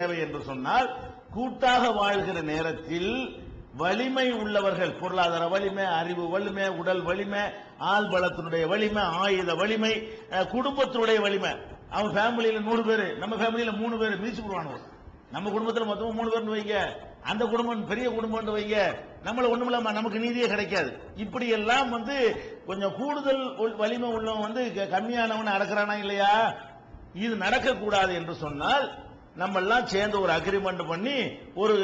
தேவை என்று சொன்னால் கூட்டாக வாழ்கிற நேரத்தில் வலிமை உள்ளவர்கள் பொருளாதார வலிமை அறிவு வலிமை உடல் வலிமை ஆள் பலத்தினுடைய வலிமை ஆயுத வலிமை குடும்பத்தினுடைய வலிமை. அவன் ஃபேமிலியில நூறு பேர் நம்ம ஃபேமிலியில மூணு பேர் மீச்சு போடுவானுங்க நம்ம குடும்பத்தில் மொத்தமாக மூணு பேர்னு வைங்க. அந்த குடும்பம் பெரிய குடும்பம்னு வைங்க. நம்மள ஒண்ணுமில்லாம நமக்கு நீதியே கிடைக்காது. இப்படி எல்லாம் வந்து கொஞ்சம் கூடுதல் வலிமை உள்ளவன் வந்து க- கம்மியானவன் அடக்கிறானா இல்லையா? இது நடக்கக்கூடாது என்று சொன்னால் நம்ம எல்லாம் சேர்ந்து ஒரு அக்ரிமெண்ட் பண்ணி ஒரு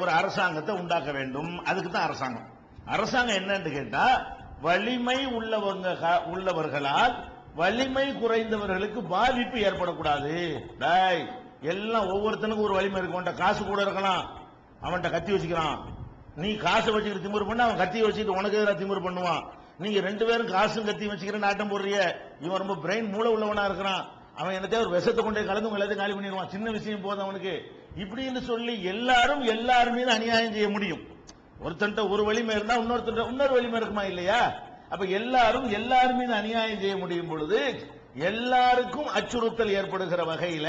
ஒரு அரசாங்கத்தை உண்டாக்க வேண்டும். அதுக்கு தான் அரசாங்கம். அரசாங்கம் என்னன்னு கேட்டா வலிமை உள்ளவங்க உள்ளவர்களால் வலிமை குறைந்தவர்களுக்கு பாதிப்பு ஏற்படக்கூடாது. டாய் எல்லாம் ஒவ்வொருத்தனுக்கும் ஒரு வலிமை இருக்கும் காசு கூட இருக்கலாம். அவன்கிட்ட கத்தி வச்சுக்கிறான். நீ காசை வச்சுக்கிட்டு திமிரு பண்ண அவன் கத்தி வச்சுக்கிட்டு உனக்கு எதிராக திமிரு பண்ணுவான். நீங்க ரெண்டு பேரும் காசும் கத்தி வச்சுக்கிறேன்னு நாட்டம் போடுறிய இவன் ரொம்ப பிரெயின் மூளை உள்ளவனா இருக்கிறான். அவன் என்னத்தையும் ஒரு விஷத்தை கொண்டு கலந்து உங்க எல்லாத்தையும் காலி பண்ணிடுவான். சின்ன விஷயம் போதும் அவனுக்கு. இப்படின்னு சொல்லி எல்லாரும் எல்லாரும் மீது அநியாயம் செய்ய முடியும். ஒருத்தன்ட்ட ஒரு வலிமை இருந்தா இன்னொருத்தன் இன்னொரு வலிமை இருக்குமா இல்லையா? அப்ப எல்லாரும் எல்லாரும் மீது அநியாயம் செய்ய முடியும் பொழுது எல்லாருக்கும் அச்சுறுத்தல் ஏற்படுகிற வகையில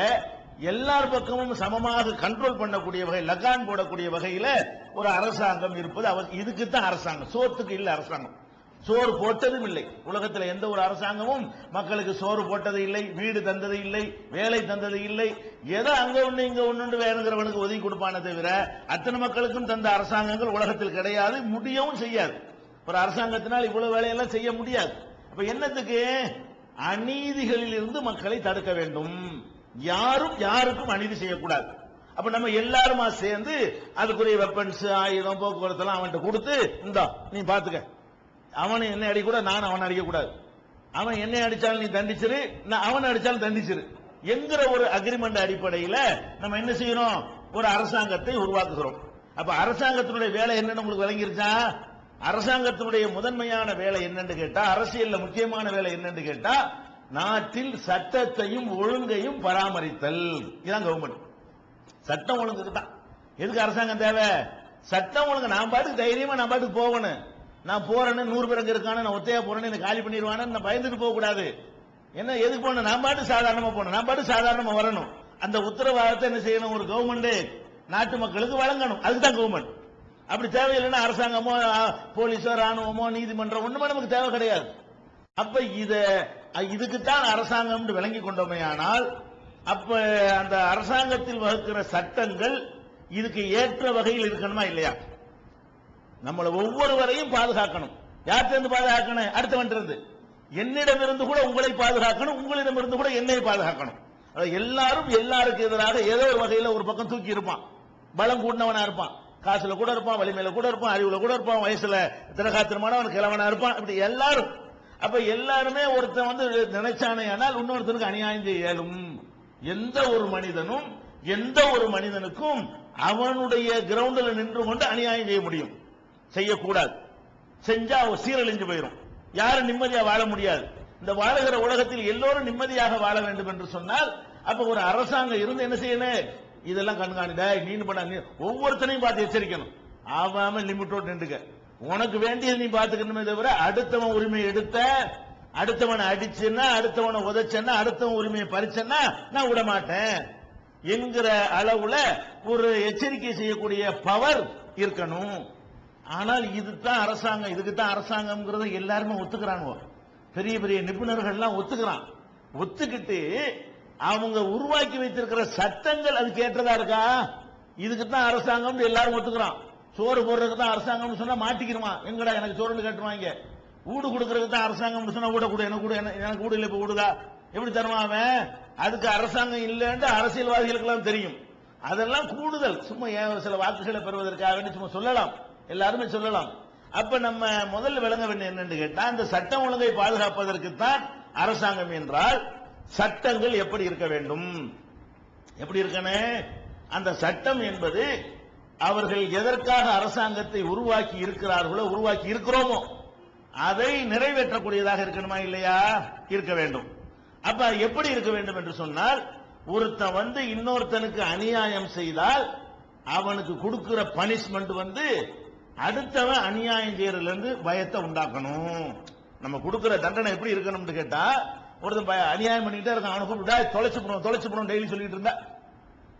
எல்லார் பக்கமும் சமமாக கண்ட்ரோல் பண்ணக்கூடிய வகை லகான் போடக்கூடிய வகையில ஒரு அரசாங்கம் இருப்பது அவர் இதுக்கு தான் அரசாங்கம். சோத்துக்கு இல்ல அரசாங்கம். சோறு போட்டதும் இல்லை. உலகத்தில் எந்த ஒரு அரசாங்கமும் மக்களுக்கு சோறு போட்டது இல்லை வீடு தந்தது இல்லை வேலை தந்தது இல்லை. எதை அங்க ஒண்ணு இங்க ஒண்ணு வேணுங்கிறவனுக்கு ஒதுக்கி கொடுப்பான தவிர அத்தனை மக்களுக்கும் தந்த அரசாங்கங்கள் உலகத்தில் கிடையாது முடியவும் செய்யாது. ஒரு அரசாங்கத்தினால் இவ்வளவு வேலையெல்லாம் செய்ய முடியாது. அப்ப என்னத்துக்கு? அநீதிகளில் இருந்து மக்களை தடுக்க வேண்டும். யாரும் யாருக்கும் அநீதி செய்யக்கூடாது. அப்ப நம்ம எல்லாருமா சேர்ந்து அதுக்குரிய வெப்பன்ஸ் ஆயுதம் போக்குவரத்து எல்லாம் அவன்கிட்ட கொடுத்து இந்தா நீ பாத்துக்க அவனை என்ன அடிக்க நான் அவனை அடிக்க கூடாது அவன் என்னை அடிச்சாலும் நீ தண்டிச்சிரு நான் அவனை அடிச்சாலும் தண்டிச்சிரு. என்கிற ஒரு அக்ரிமெண்ட் அடிப்படையில நம்ம என்ன செய்யறோம் ஒரு அரசாங்கத்தை உருவாக்குகிறோம். அப்ப அரசாங்கத்தினுடைய வேலை என்னன்னு உங்களுக்கு விளங்கிருச்சா? அரசாங்கத்தினுடைய முதன்மையான வேலை என்னன்னு கேட்டா அரசியல்ல முக்கியமான வேலை என்னன்னு கேட்டா நாட்டில் சட்டத்தையும் ஒழுங்கையும் பராமரித்தல். இதான் கவர்மெண்ட் சட்டம் ஒழுங்குக்கு தான். எதுக்கு அரசாங்கம் தேவை? சட்டம் ஒழுங்கு நான் பாட்டுக்கு தைரியமா நான் பாட்டுக்கு போகணும். நான் போறேன்னு நூறு பேர் அங்க இருக்கானு நான் ஒத்தையா போறேன்னு என்ன காலி பண்ணிடுவானு நான் பயந்துட்டு போக கூடாது. என்ன எதுக்கு போகணும்? நான் பாட்டு சாதாரணமா போகணும். நான் பாட்டு சாதாரணமா வரணும். அந்த உத்தரவாதத்தை என்ன செய்யணும்? ஒரு கவர்மெண்ட் நாட்டு மக்களுக்கு வழங்கணும். அதுதான் கவர்மெண்ட் அப்படி தேவையில்லைன்னா அரசாங்கமோ போலீஸோ ராணுவமோ நீதிமன்றம் ஒண்ணுமே நமக்கு தேவை கிடையாது. அப்ப இத இதுக்குத்தான் அரசாங்கம் விளங்கி கொண்டோமே ஆனால் அப்ப அந்த அரசாங்கத்தில் வகுக்கிற சட்டங்கள் இதுக்கு ஏற்ற வகையில் இருக்கணுமா இல்லையா? நம்மளை ஒவ்வொருவரையும் பாதுகாக்கணும். யார்கிட்ட பாதுகாக்கணும்? அடுத்தவன் இருந்து என்னிடமிருந்து கூட உங்களை பாதுகாக்கணும் உங்களிடமிருந்து கூட என்னை பாதுகாக்கணும். எல்லாரும் எல்லாருக்கு எதிராக ஏதோ ஒரு வகையில ஒரு பக்கம் தூக்கி இருப்பான். பலம் கூடினவனா இருப்பான். காசுல கூட இருப்பான் வலிமையில கூட இருப்பான் அறிவுல கூட இருப்பான் வயசுல திரகாத்திரமானவன் கிழவனா இருப்பான் இப்படி எல்லாரும். அப்ப எல்லாருமே ஒருத்தன் வந்து நினைச்சானே ஆனால் இன்னொருத்தனுக்கு அநியாயம் இயலும் எந்த ஒரு மனிதனும் எந்த ஒரு மனிதனுக்கும் அவனுடைய கிரவுண்டில் நின்று கொண்டு அநியாயம் செய்ய முடியும். செய்யக்கூடாது. செஞ்சா அவ சீரழிஞ்சு போயிடும் யாரும் நிம்மதியா வாழ முடியாது. இந்த வாழுகிற உலகத்தில் எல்லோரும் நிம்மதியாக வாழ வேண்டும் என்று சொன்னால் அப்ப ஒரு அரசாங்கம் இருந்து என்ன செய்யணும்? இதெல்லாம் கண்காணிட நீனு பண்ண ஒவ்வொருத்தனையும் பார்த்து எச்சரிக்கணும். ஆவாம லிமிட்டோடு நின்றுக்க. உனக்கு வேண்டியது நீ பாத்துக்கணுமே தவிர அடுத்தவன் உரிமை எடுத்த அடுத்தவனை அடிச்சுன்னா அடுத்தவனை உதைச்சன்னா அடுத்தவன் உரிமையை பறிச்சன்னா நான் விட மாட்டேன். என்கிற அளவுல ஒரு எச்சரிக்கை செய்யக்கூடிய பவர் இருக்கணும். ஆனால் இதுதான் அரசாங்கம் இதுக்கு தான் அரசாங்கம்ங்கிறத எல்லாருமே ஒத்துக்கிறாங்க பெரிய பெரிய நிபுணர்கள்லாம் ஒத்துக்கிறான். ஒத்துக்கிட்டு அவங்க உருவாக்கி வைத்திருக்கிற சட்டங்கள் அதுக்கு ஏற்றதா இருக்கா? இதுக்கு தான் அரசாங்கம் எல்லாரும் ஒத்துக்கிறான். சோறு போடுறதுக்கு தான் அரசாங்கம்னு சொன்னா மாட்டிக்கிறமா எங்கடா எனக்கு சோறுன்னு கேட்டுருவாங்க? வீடு கொடுக்கறதுக்கு தான் அரசாங்கம்னு சொன்னா வீட கூட எனக்கு கூட எனக்கு வீடு இல்லை இப்ப வீடுதா எப்படி தருவான் அவன்? அதுக்கு அரசாங்கம் இல்லைன்னு அரசியல்வாதிகளுக்கெல்லாம் தெரியும். அதெல்லாம் கூடுதல். சும்மா ஏன் சில வாக்குகளை பெறுவதற்காக வேண்டி சும்மா சொல்லலாம். எல்லாருமே சொல்லலாம். அப்ப நம்ம முதல்ல விளங்க வேண்டிய என்னன்னு கேட்டா இந்த சட்டம் ஒழுங்கை பாதுகாப்பதற்கு தான் அரசாங்கம் என்றால் சட்டங்கள் எப்படி இருக்க வேண்டும்? எப்படி இருக்கணும் அந்த சட்டம் என்பது அவர்கள் எதற்காக அரசாங்கத்தை உருவாக்கி இருக்கிறார்களோ உருவாக்கி இருக்கிறோமோ அதை நிறைவேற்றக்கூடியதாக இருக்கணுமா இல்லையா? இருக்க வேண்டும். அப்ப எப்படி இருக்க வேண்டும் என்று சொன்னால் ஒருத்தன் வந்து இன்னொருத்தனுக்கு அநியாயம் செய்தால் அவனுக்கு கொடுக்கிற பனிஷ்மெண்ட் வந்து அடுத்தவன் அநியாயம் செய்யறதுல இருந்து பயத்தை உண்டாக்கணும். நம்ம கொடுக்கிற தண்டனை எப்படி இருக்கணும்னு கேட்டா ஒருத்தன் பய- அநியாயம் பண்ணிட்டே இருக்கான் அவனை கூப்பிட்டு தொலைச்சு போடுவோம் தொலைச்சு போடுவோம் டெய்லி சொல்லிட்டு இருந்தா.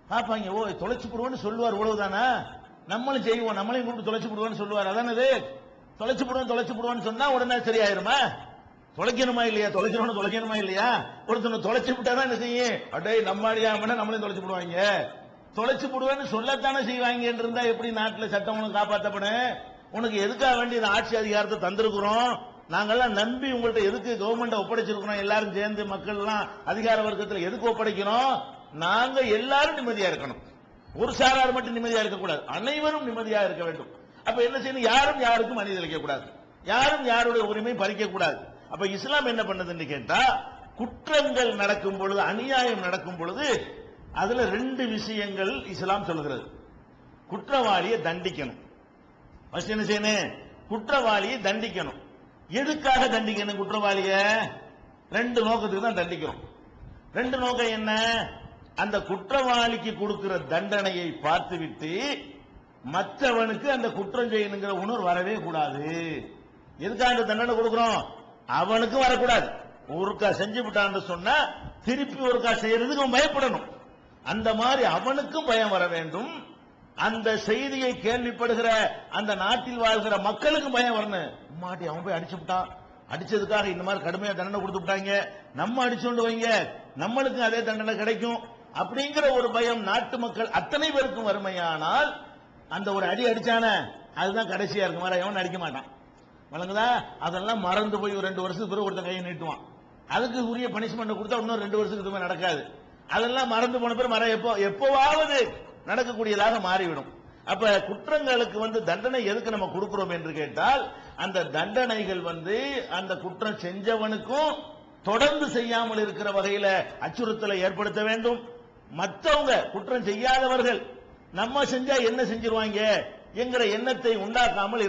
பாப்பாங்க ஓ தொலைச்சு போடுவோம்னு சொல்லுவார் இவ்வளவுதானா நம்மளும் செய்வோம் நம்மளையும் கூப்பிட்டு தொலைச்சு போடுவோம்னு சொல்லுவார். அதானது தொலைச்சு போடுவோம் தொலைச்சு போடுவோம்னு சொன்னா உடனே சரியாயிருமா? தொலைக்கணுமா இல்லையா? தொலைக்கணும்னு தொலைக்கணுமா இல்லையா? ஒருத்தனை தொலைச்சு விட்டாதான் என்ன செய்யும்? அடே நம்ம அடியாமனா நம்மளையும் தொலைச்சு போடுவாங்க. தொலைச்சு போடுவேன்னு சொல்லத்தானே செய்வாங்க இருந்தா எப்படி நாட்டில் சட்டம் ஒழுங்கு காப்பாற்றப்படும் உனக்கு எதுக்காக வேண்டிய இந்த ஆட்சி அதிகாரத்தை தந்திருக்கிறோம்? நாங்கெல்லாம் நம்பி உங்கள்ட்ட எதுக்கு கவர்மெண்ட் ஒப்படைச்சிருக்கிறோம்? எல்லாரும் சேர்ந்து மக்கள் எல்லாம் அதிகார வர்க்கத்தில் எதுக்கு ஒப்படைக்கிறோம் நாங்க எல்லாரும் நிம்மதியா இருக்கணும். ஒரு சாரார் மட்டும் நிம்மதியா இருக்கக்கூடாது. அனைவரும் நிம்மதியா இருக்க வேண்டும். அப்ப என்ன செய்யணும்? யாரும் யாருக்கும் அநீதி அளிக்கக்கூடாது. கூடாது யாரும் யாருடைய உரிமை பறிக்க கூடாது அப்ப இஸ்லாம் என்ன பண்ணுதுன்னு கேட்டா குற்றங்கள் நடக்கும் பொழுது அநியாயம் நடக்கும் பொழுது அதுல ரெண்டு விஷயங்கள் இஸ்லாம் சொல்கிறது குற்றவாளியை தண்டிக்கணும். ஃபர்ஸ்ட் என்ன செய்யணும்? குற்றவாளியை தண்டிக்கணும். எதுக்காக தண்டிக்கணும் குற்றவாளிய? ரெண்டு நோக்கத்துக்கு தான் தண்டிக்கணும் ரெண்டு நோக்கம் என்ன? அந்த குற்றவாளிக்கு கொடுக்கிற தண்டனையை பார்த்துவிட்டு மற்றவனுக்கு அந்த குற்றம் செய்யணுங்கிற உணர்வு வரவே கூடாது. எதுக்காக அந்த தண்டனை கொடுக்கிறோம்? அவனுக்கும் வரக்கூடாது. ஒருக்கா செஞ்சு விட்டான்னு சொன்னா திருப்பி ஒருக்கா செய்யறதுக்கு அவன் பயப்படணும். அந்த மாதிரி அவனுக்கும் பயம் வர வேண்டும். அந்த செய்தியை கேள்விப்படுகிற அந்த நாட்டில் வாழ்கிற மக்களுக்கும் பயம் வரணும். மாட்டி அவன் போய் அடிச்சு விட்டான் அடிச்சதுக்காக இந்த மாதிரி கடுமையா தண்டனை கொடுத்து விட்டாங்க நம்ம அடிச்சோண்டு வைங்க நம்மளுக்கும் அதே தண்டனை கிடைக்கும். அப்படிங்கிற ஒரு பயம் நாட்டு மக்கள் அத்தனை பேருக்கும் வறுமையானால் அந்த ஒரு அடி அடிச்சான அதுதான் கடைசியா இருக்கும். வேற எவன் அடிக்க மாட்டான். வழங்குதா அதெல்லாம் மறந்து போய் ஒரு ரெண்டு வருஷத்துக்கு பிறகு ஒருத்தன் கையை நீட்டுவான். அதுக்கு உரிய பனிஷ்மெண்ட் கொடுத்தா இன்னும் ரெண்டு வருஷத்துக்கு நடக்காது. அதெல்லாம் மறந்து போன பிறகு மற எப்போ எப்போவாவது நடக்கக்கூடியதாக மாறிவிடும். அப்ப குற்றங்களுக்கு வந்து தண்டனை எதுக்கு நம்ம கொடுக்கிறோம் என்று கேட்டால் அந்த தண்டனைகள் வந்து அந்த குற்றம் செஞ்சவனுக்கும் தொடர்ந்து செய்யாமல் இருக்கிற வகையில அச்சுறுத்தலை ஏற்படுத்த வேண்டும். மற்றவங்க குற்றம் செய்யாதவர்கள் நம்ம செஞ்சா என்ன செஞ்சிருவாங்க? என்கிற எண்ணத்தை உண்டாக்காமல்